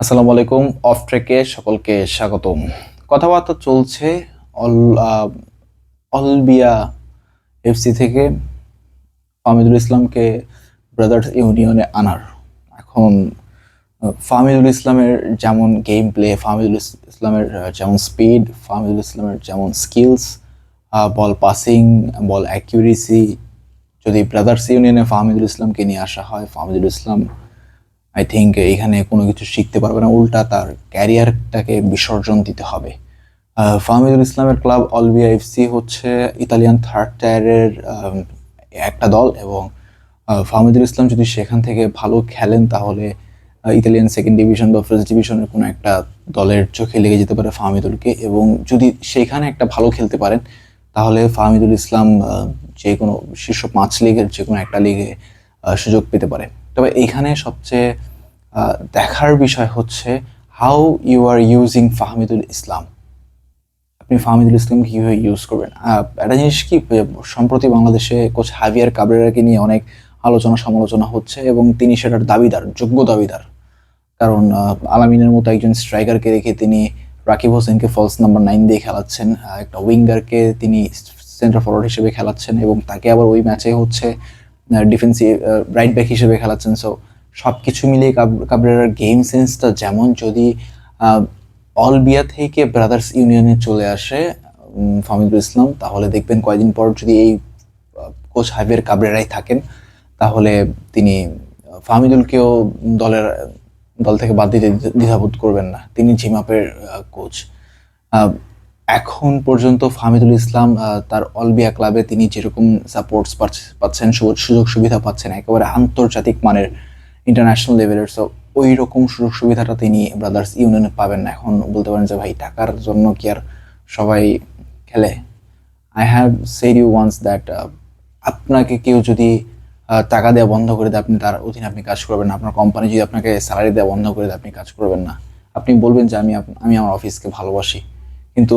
আসসালামু আলাইকুম, অফ ট্রেকে সকলকে স্বাগতম। কথাবার্তা চলছে অল অলবিয়া এফসি থেকে ফামিদুল ইসলামকে ব্রাদার্স ইউনিয়নে আনার। এখন ফামিদুল ইসলামের যেমন গেম প্লে ফামিদুল ইসলামের যেমন স্পিড ফামিদুল ইসলামের যেমন skills ball passing ball accuracy যদি ব্রাদার্স ইউনিয়নে ফাহমিদুল ইসলামকে নিয়ে আসা হয়, ফাহমিদুল ইসলাম আই থিঙ্ক এখানে কোনো কিছু শিখতে পারবে না, উল্টা তার ক্যারিয়ারটাকে বিসর্জন দিতে হবে। ফাহমিদুল ইসলামের ক্লাব অলবিয়া এফসি হচ্ছে ইতালিয়ান থার্ড টায়ারের একটা দল এবং ফাহমিদুল ইসলাম যদি সেখান থেকে ভালো খেলেন তাহলে ইতালিয়ান সেকেন্ড ডিভিশন বা ফার্স্ট ডিভিশনের কোনো একটা দলের চোখে লেগে যেতে পারে ফাহমিদুলকে এবং যদি সেখানে একটা ভালো খেলতে পারেন, তাহলে ফাহমিদুল ইসলাম যে কোনো শীর্ষ পাঁচ লিগের যে কোনো একটা লিগে সুযোগ পেতে পারে তবে এখানে সবচেয়ে দেখার বিষয় হচ্ছে how you are using Fahmidul Islam. আপনি ফাহমিদুল ইসলামকে কীভাবে ইউজ করবেন? একটা জিনিস কি সম্প্রতি বাংলাদেশে কোচ হাভিয়ার কাবরেরাকে নিয়ে অনেক আলোচনা সমালোচনা হচ্ছে এবং তিনি সেটার দাবিদার, যোগ্য দাবিদার। কারণ আলামিনের মতো একজন স্ট্রাইকারকে রেখে তিনি রাকিব হোসেনকে ফলস নাম্বার নাইন দিয়ে খেলাচ্ছেন একটা উইঙ্গারকে তিনি সেন্টার ফরওয়ার্ড হিসেবে খেলাচ্ছেন এবং তাকে আবার ওই ম্যাচে হচ্ছে ডিফেন্সিভ রাইট ব্যাক হিসেবে খেলাচ্ছেন। সো সব কিছু মিলিয়ে কাব- কাবরেরার গেম সেন্সটা যেমন যদি অলবিয়া থেকে ব্রাদার্স ইউনিয়নে চলে আসে ফামিদুল ইসলাম তাহলে দেখবেন কয়েকদিন পর যদি এই কোচ হাইবের কাবরেরাই থাকেন তাহলে তিনি আহ, ফাহমিদুলকেও দলের দল থেকে বাদ দিতে দ্বিধাবোধ করবেন না। তিনি জিমাপের কোচ এখন পর্যন্ত ফাহমিদুল ইসলাম তার অলবিয়া ক্লাবে তিনি যেরকম সাপোর্টস পাচ্ছেন সুযোগ সুবিধা পাচ্ছেন একেবারে আন্তর্জাতিক মানের ইন্টারন্যাশনাল লেভেলের সো ওই রকম সুযোগ সুবিধাটা তিনি ব্রাদার্স ইউনিয়নে পাবেন না। এখন বলতে পারেন যে, ভাই, টাকার জন্য কি আর সবাই খেলে? I have said you once that আপনাকে কেউ যদি টাকা দেওয়া বন্ধ করে দেয়, আপনি তার অধীনে আপনি কাজ করবেন না। আপনার কোম্পানি যদি আপনাকে স্যালারি দেওয়া বন্ধ করে দেয়, আপনি কাজ করবেন না। আপনি বলবেন যে, আমি আমি আমার অফিসকে ভালোবাসি। কিন্তু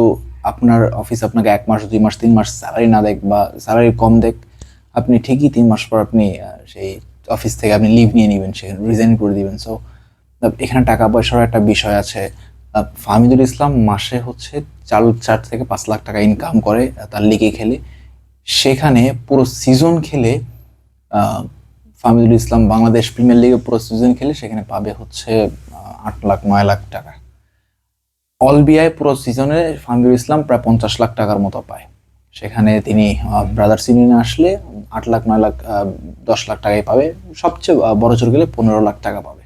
আপনার অফিস আপনাকে এক মাস, দুই মাস, তিন মাস স্যালারি না দেখ বা স্যালারি কম দেখ, আপনি ঠিকই তিন মাস পর আপনি সেই অফিস থেকে আপনি লিভ নিয়ে নেবেন সেখানে রিজাইন করে দিবেন। সো এখানে টাকা পয়সার একটা বিষয় আছে। ফাহমিদুল ইসলাম মাসে হচ্ছে চার চার থেকে পাঁচ লাখ টাকা ইনকাম করে তার লিগে খেলে। সেখানে পুরো সিজন খেলে ফাহমিদুল ইসলাম বাংলাদেশ প্রিমিয়ার লিগে পুরো সিজন খেলে, সেখানে পাবে হচ্ছে আট লাখ, নয় লাখ টাকা। অলবিআই পুরো সিজনে ফাহমিদুল ইসলাম প্রায় পঞ্চাশ লাখ টাকার মতো পায়। সেখানে তিনি ব্রাদার্স ইউনিয়নে আসলে আট লাখ, নয় লাখ দশ লাখ টাকাই পাবে। সবচেয়ে বড় জোর গেলে পনেরো লাখ টাকা পাবে।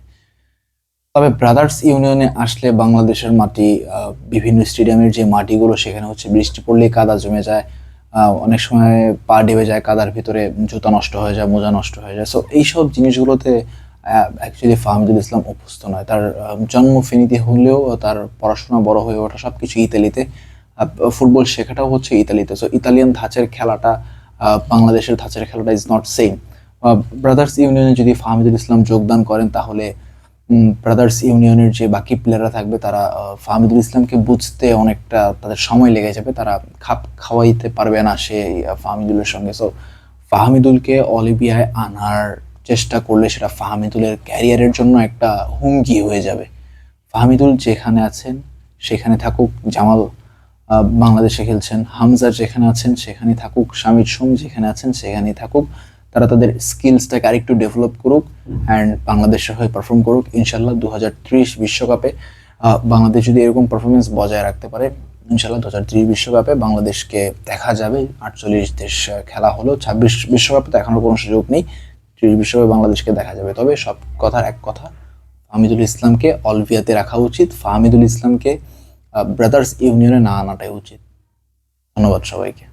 তবে ব্রাদার্স ইউনিয়নে আসলে বাংলাদেশের মাটি বিভিন্ন স্টেডিয়ামের যে মাটিগুলো, সেখানে হচ্ছে বৃষ্টি পড়লেই কাদা জমে যায়। অনেক সময় পা ডেবে যায় কাদার ভিতরে, জুতা নষ্ট হয়ে যায়, মোজা নষ্ট হয়ে যায়। সো এইসব জিনিসগুলোতে অ্যাকচুয়ালি ফাহমিদুল ইসলাম অভ্যস্ত নয়। তার জন্ম ফেনীতে হলেও তার পড়াশোনা বড় হয়ে ওঠা সব কিছু ইতালিতে ফুটবল শেখাটাও হচ্ছে ইতালিতে। সো ইতালিয়ান ধাঁচের খেলাটা বাংলাদেশের ধাঁচের খেলাটা ইজ নট সেম ব্রাদার্স ইউনিয়নে যদি ফাহমিদুল ইসলাম যোগদান করেন, তাহলে ব্রাদার্স ইউনিয়নের যে বাকি প্লেয়াররা থাকবে, তারা ফাহমিদুল ইসলামকে বুঝতে অনেকটা তাদের সময় লেগে যাবে। তারা খাপ খাওয়াইতে পারবে না সে ফাহমিদুলের সঙ্গে। সো ফাহমিদুলকে অলিভিয়ায় আনার চেষ্টা করলে সেটা ফাহমিদুলের ক্যারিয়ারের জন্য একটা হুমকি হয়ে যাবে। ফাহমিদুল যেখানে আছেন, সেখানে থাকুক। জামাল বাংলাদেশে খেলছেন হামজা যেখানে আছেন সেখানে থাকুক, শামির সোম যেখানে আছেন, সেখানেই থাকুক। তারা তাদের স্কিলসটাকে আরেকটু ডেভেলপ করুক অ্যান্ড বাংলাদেশের হয়ে পারফর্ম করুক। ইনশাল্লাহ দু বিশ্বকাপে বাংলাদেশ যদি এরকম পারফরমেন্স বজায় রাখতে পারে ইনশাল্লাহ দু হাজার ত্রিশ বিশ্বকাপে বাংলাদেশকে দেখা যাবে। আটচল্লিশ দেশ খেলা হলো। ছাব্বিশ বিশ্বকাপে তো এখনও কোনো সুযোগ নেই। ত্রিশ বিশ্বকাপে বাংলাদেশকে দেখা যাবে। তবে সব কথার এক কথা, ফাহমিদুল ইসলামকে অলভিয়াতে রাখা উচিত। ফাহমিদুল ইসলামকে ব্রাদার্স ইউনিয়নে না আনাটাই উচিত। ধন্যবাদ সবাইকে।